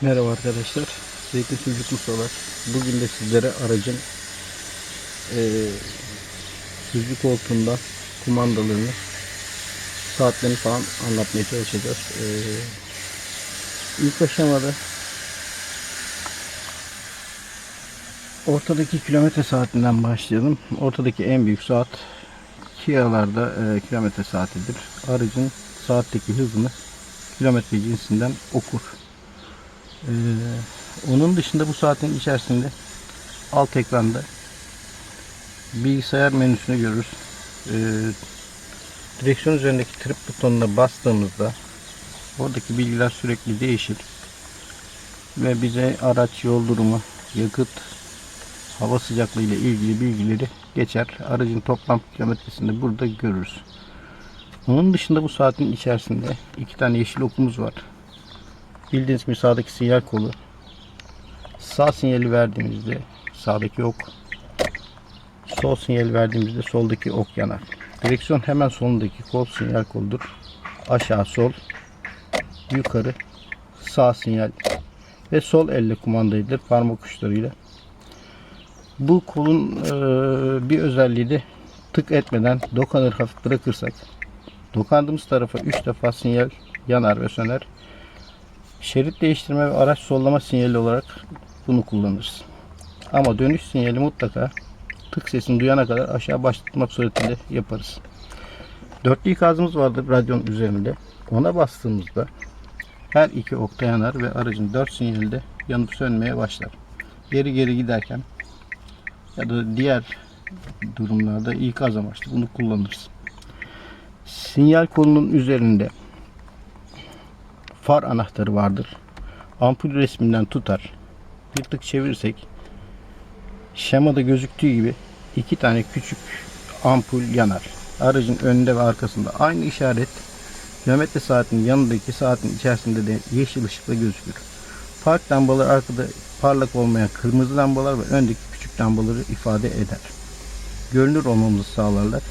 Merhaba arkadaşlar. Zeytin Sucuk Ustalar. Bugün de sizlere aracın eee sürücü koltuğunda kumandalarını saatlerini falan anlatmaya çalışacağız. Eee ilk aşamada ortadaki kilometre saatinden başlayalım. Ortadaki en büyük saat Kia'larda eee, kilometre saatidir. Aracın saatteki hızını kilometre cinsinden okur. Ee, onun dışında bu saatin içerisinde alt ekranda bilgisayar menüsünü görürüz. Ee, direksiyon üzerindeki trip butonuna bastığımızda oradaki bilgiler sürekli değişir ve bize araç yol durumu, yakıt, hava sıcaklığı ile ilgili bilgileri geçer. Aracın toplam kilometresini burada görürüz. Onun dışında bu saatin içerisinde iki tane yeşil okumuz var. Bildiğiniz gibi sağdaki sinyal kolu. Sağ sinyali verdiğimizde sağdaki ok. Sol sinyali verdiğimizde soldaki ok yanar. Direksiyon hemen solundaki kol sinyal koludur. Aşağı sol, yukarı sağ sinyal ve sol elle kumanda edilir parmak uçlarıyla. Bu kolun eee, bir özelliği de tık etmeden dokanır hafif bırakırsak dokandığımız tarafa 3 defa sinyal yanar ve söner. Şerit değiştirme ve araç sollama sinyali olarak bunu kullanırız. Ama dönüş sinyali mutlaka tık sesini duyana kadar aşağı başlatmak suretiyle yaparız. Dörtlü ikazımız vardır radyonun üzerinde. Ona bastığımızda her iki okta yanar ve aracın dört sinyali de yanıp sönmeye başlar. Geri geri giderken ya da diğer durumlarda ikaz amaçlı bunu kullanırız. Sinyal kolunun üzerinde far anahtarı vardır. Ampul resminden tutar. Bir tık çevirirsek şemada gözüktüğü gibi iki tane küçük ampul yanar. Aracın önünde ve arkasında aynı işaret kilometre saatinin yanındaki saatin içerisinde de yeşil ışıkla gözükür. Park lambaları arkada parlak olmayan kırmızı lambalar ve öndeki küçük lambaları ifade eder. Görünür olmamızı sağlarlar.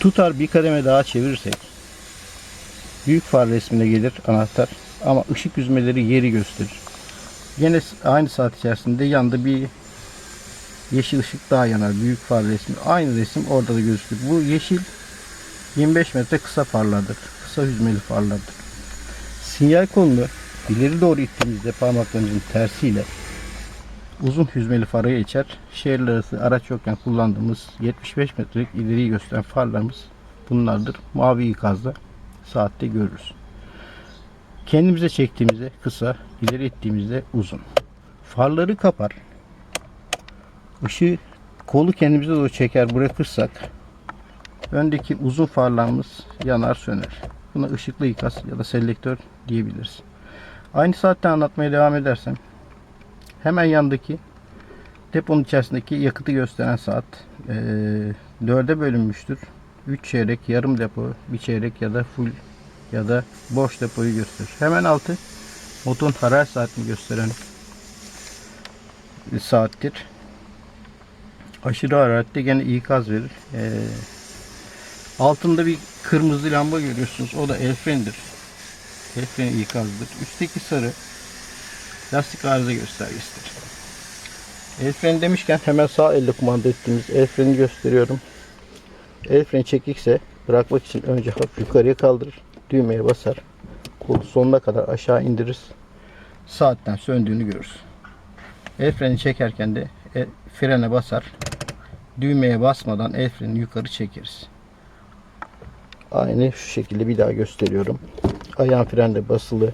Tutar bir kademe daha çevirirsek büyük far resmine gelir anahtar ama ışık yüzmeleri yeri gösterir. Yine aynı saat içerisinde yanda bir yeşil ışık daha yanar. Büyük far resmi. Aynı resim orada da gözükür. Bu yeşil 25 metre kısa farlardır. Kısa hüzmeli farlardır. Sinyal kolunu ileri doğru ittiğimizde parmaklarımızın tersiyle uzun hüzmeli fara geçer. Şehirler arası araç yokken kullandığımız 75 metrelik ileriyi gösteren farlarımız bunlardır. Mavi ikazda saatte görürüz. Kendimize çektiğimizde kısa, ileri ettiğimizde uzun. Farları kapar. Işığı kolu kendimize doğru çeker bırakırsak öndeki uzun farlarımız yanar söner. Buna ışıklı ikaz ya da selektör diyebiliriz. Aynı saatte anlatmaya devam edersem hemen yandaki deponun içerisindeki yakıtı gösteren saat eee dörde bölünmüştür. 3 çeyrek, yarım depo, bir çeyrek ya da full ya da boş depoyu gösterir. Hemen altı motorun hararet saatini gösteren bir saattir. Aşırı hararette gene ikaz verir. Ee, altında bir kırmızı lamba görüyorsunuz. O da el frenidir. El freni ikazdır. Üstteki sarı lastik arıza göstergesidir. El demişken hemen sağ elle kumanda ettiğimiz el gösteriyorum. El freni çekikse bırakmak için önce hafif yukarıya kaldırır. Düğmeye basar. Kolu sonuna kadar aşağı indiririz. Saatten söndüğünü görürüz. El freni çekerken de el, frene basar. Düğmeye basmadan el freni yukarı çekeriz. Aynı şu şekilde bir daha gösteriyorum. Ayağın frende basılı.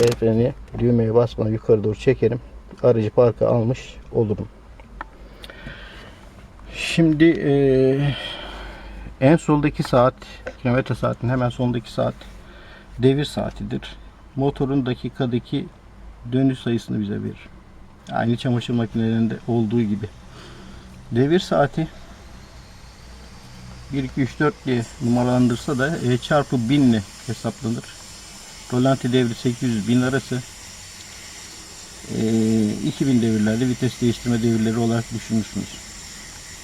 El freni düğmeye basmadan yukarı doğru çekerim. Aracı parka almış olurum. Şimdi eee en soldaki saat, kilometre saatin hemen sondaki saat devir saatidir. Motorun dakikadaki dönüş sayısını bize verir. Aynı çamaşır makinelerinde olduğu gibi. Devir saati 1, 2, 3, 4 diye numaralandırsa da E çarpı 1000 ile hesaplanır. Rolanti devri 800 bin arası. E, 2000 devirlerde vites değiştirme devirleri olarak düşünürsünüz.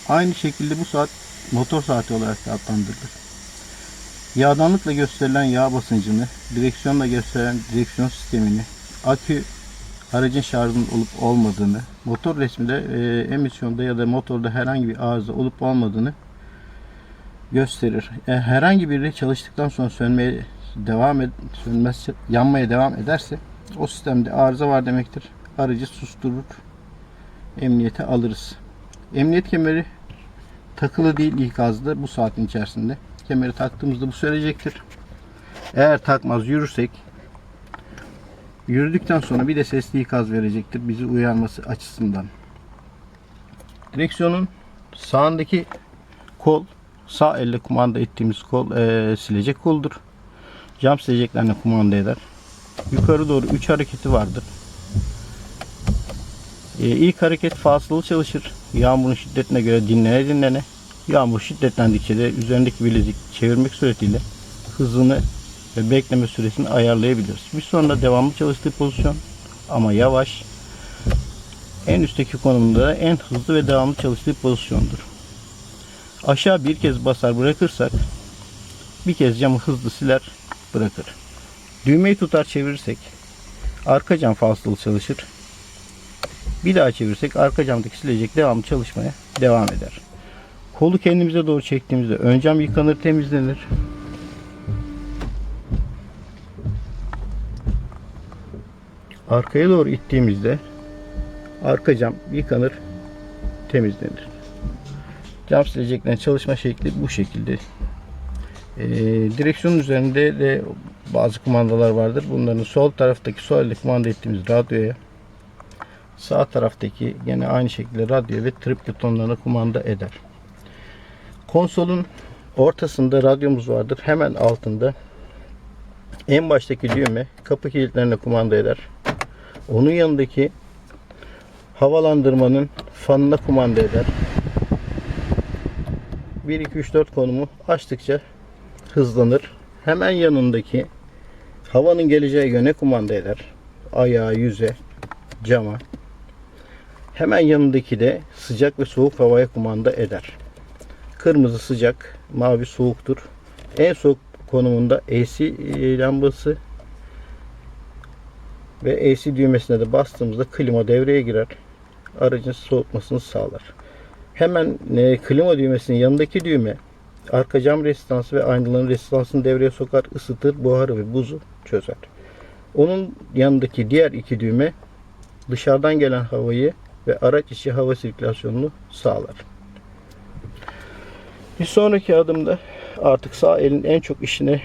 Aynı şekilde bu saat motor saati olarak da adlandırılır. Yağdanlıkla gösterilen yağ basıncını, direksiyonla gösteren direksiyon sistemini, akü aracın şarjının olup olmadığını, motor resminde e, emisyonda ya da motorda herhangi bir arıza olup olmadığını gösterir. E, herhangi biri çalıştıktan sonra sönmeye devam ed sönmez, yanmaya devam ederse o sistemde arıza var demektir. Aracı susturur, emniyete alırız. Emniyet kemeri takılı değil ikazda bu saatin içerisinde. Kemeri taktığımızda bu söyleyecektir. Eğer takmaz yürürsek yürüdükten sonra bir de sesli ikaz verecektir bizi uyarması açısından. Direksiyonun sağındaki kol sağ elle kumanda ettiğimiz kol eee, silecek koldur. Cam sileceklerle kumanda eder. Yukarı doğru 3 hareketi vardır. Ee, ilk hareket fasılı çalışır. Yağmurun şiddetine göre dinlene dinlene. Yağmur şiddetlendikçe de üzerindeki bilezik çevirmek suretiyle hızını ve bekleme süresini ayarlayabiliriz. Bir sonra devamlı çalıştığı pozisyon ama yavaş. En üstteki konumda da en hızlı ve devamlı çalıştığı pozisyondur. Aşağı bir kez basar bırakırsak bir kez camı hızlı siler bırakır. Düğmeyi tutar çevirirsek arka cam fasılı çalışır. Bir daha çevirsek arka camdaki silecek devamlı çalışmaya devam eder. Kolu kendimize doğru çektiğimizde ön cam yıkanır temizlenir. Arkaya doğru ittiğimizde arka cam yıkanır temizlenir. Cam sileceklerin çalışma şekli bu şekilde. Ee, direksiyonun üzerinde de bazı kumandalar vardır. Bunların sol taraftaki sol elle kumanda ettiğimiz radyoya Sağ taraftaki yine aynı şekilde radyo ve trip butonlarına kumanda eder. Konsolun ortasında radyomuz vardır. Hemen altında en baştaki düğme kapı kilitlerine kumanda eder. Onun yanındaki havalandırmanın fanına kumanda eder. 1 2 3 4 konumu açtıkça hızlanır. Hemen yanındaki havanın geleceği yöne kumanda eder. Ayağa, yüze, cama. Hemen yanındaki de sıcak ve soğuk havaya kumanda eder. Kırmızı sıcak, mavi soğuktur. En soğuk konumunda AC lambası ve AC düğmesine de bastığımızda klima devreye girer. Aracın soğutmasını sağlar. Hemen e, klima düğmesinin yanındaki düğme arka cam rezistansı ve aynaların rezistansını devreye sokar, ısıtır, buharı ve buzu çözer. Onun yanındaki diğer iki düğme dışarıdan gelen havayı ve araç içi hava sirkülasyonunu sağlar. Bir sonraki adımda artık sağ elin en çok işine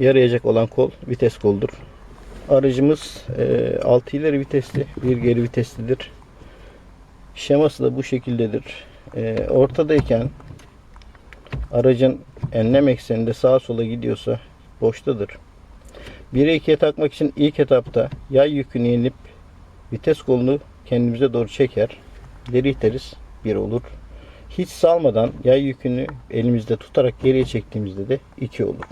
yarayacak olan kol vites koldur. Aracımız e, 6 ileri vitesli, bir geri viteslidir. Şeması da bu şekildedir. E, ortadayken aracın enlem ekseninde sağa sola gidiyorsa boştadır. 1'e 2'ye takmak için ilk etapta yay yükünü inip vites kolunu kendimize doğru çeker. İleri iteriz. Bir olur. Hiç salmadan yay yükünü elimizde tutarak geriye çektiğimizde de 2 olur.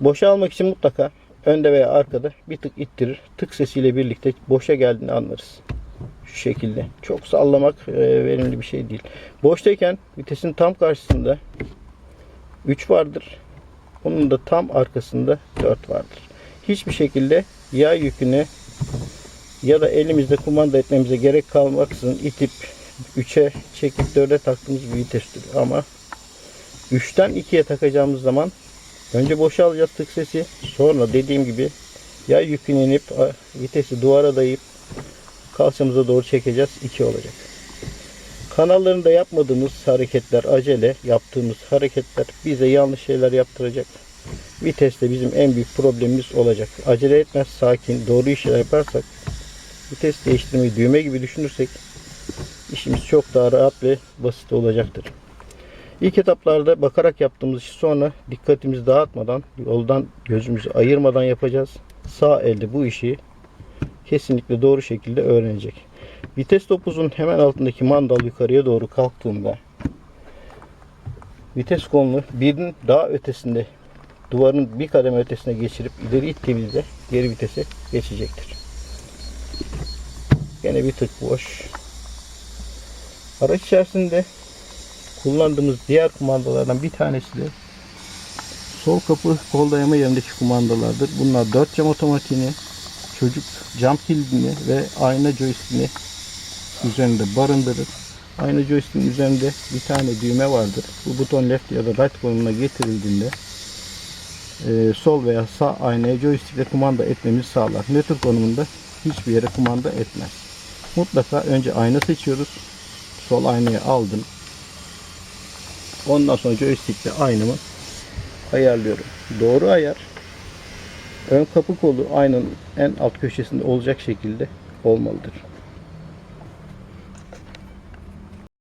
Boşa almak için mutlaka önde veya arkada bir tık ittirir. Tık sesiyle birlikte boşa geldiğini anlarız. Şu şekilde. Çok sallamak e, verimli bir şey değil. Boştayken vitesin tam karşısında 3 vardır. Onun da tam arkasında 4 vardır. Hiçbir şekilde yağ yüküne ya da elimizde kumanda etmemize gerek kalmaksızın itip 3'e çekip 4'e taktığımız bir vitestir. Ama 3'ten 2'ye takacağımız zaman önce boşa alacağız tık sesi. Sonra dediğim gibi ya yükünü inip vitesi duvara dayayıp kalçamıza doğru çekeceğiz. 2 olacak. Kanallarında yapmadığımız hareketler, acele yaptığımız hareketler bize yanlış şeyler yaptıracak. Viteste bizim en büyük problemimiz olacak. Acele etmez, sakin, doğru işler yaparsak vites değiştirmeyi düğme gibi düşünürsek işimiz çok daha rahat ve basit olacaktır. İlk etaplarda bakarak yaptığımız işi sonra dikkatimizi dağıtmadan, yoldan gözümüzü ayırmadan yapacağız. Sağ elde bu işi kesinlikle doğru şekilde öğrenecek. Vites topuzun hemen altındaki mandal yukarıya doğru kalktığında vites kolunu birinin daha ötesinde duvarın bir kademe ötesine geçirip ileri ittiğimizde geri vitese geçecektir. Gene bir tık boş. Araç içerisinde kullandığımız diğer kumandalardan bir tanesi de sol kapı kol dayama yerindeki kumandalardır. Bunlar 4 cam otomatiğini, çocuk cam kilidini ve ayna joystick'ini üzerinde barındırır. Ayna joystick'in üzerinde bir tane düğme vardır. Bu buton left ya da right konumuna getirildiğinde e, sol veya sağ aynaya joystickle kumanda etmemizi sağlar. Nötr konumunda hiçbir yere kumanda etmez. Mutlaka önce ayna seçiyoruz. Sol aynayı aldım. Ondan sonra joystickle aynamı ayarlıyorum. Doğru ayar ön kapı kolu aynanın en alt köşesinde olacak şekilde olmalıdır.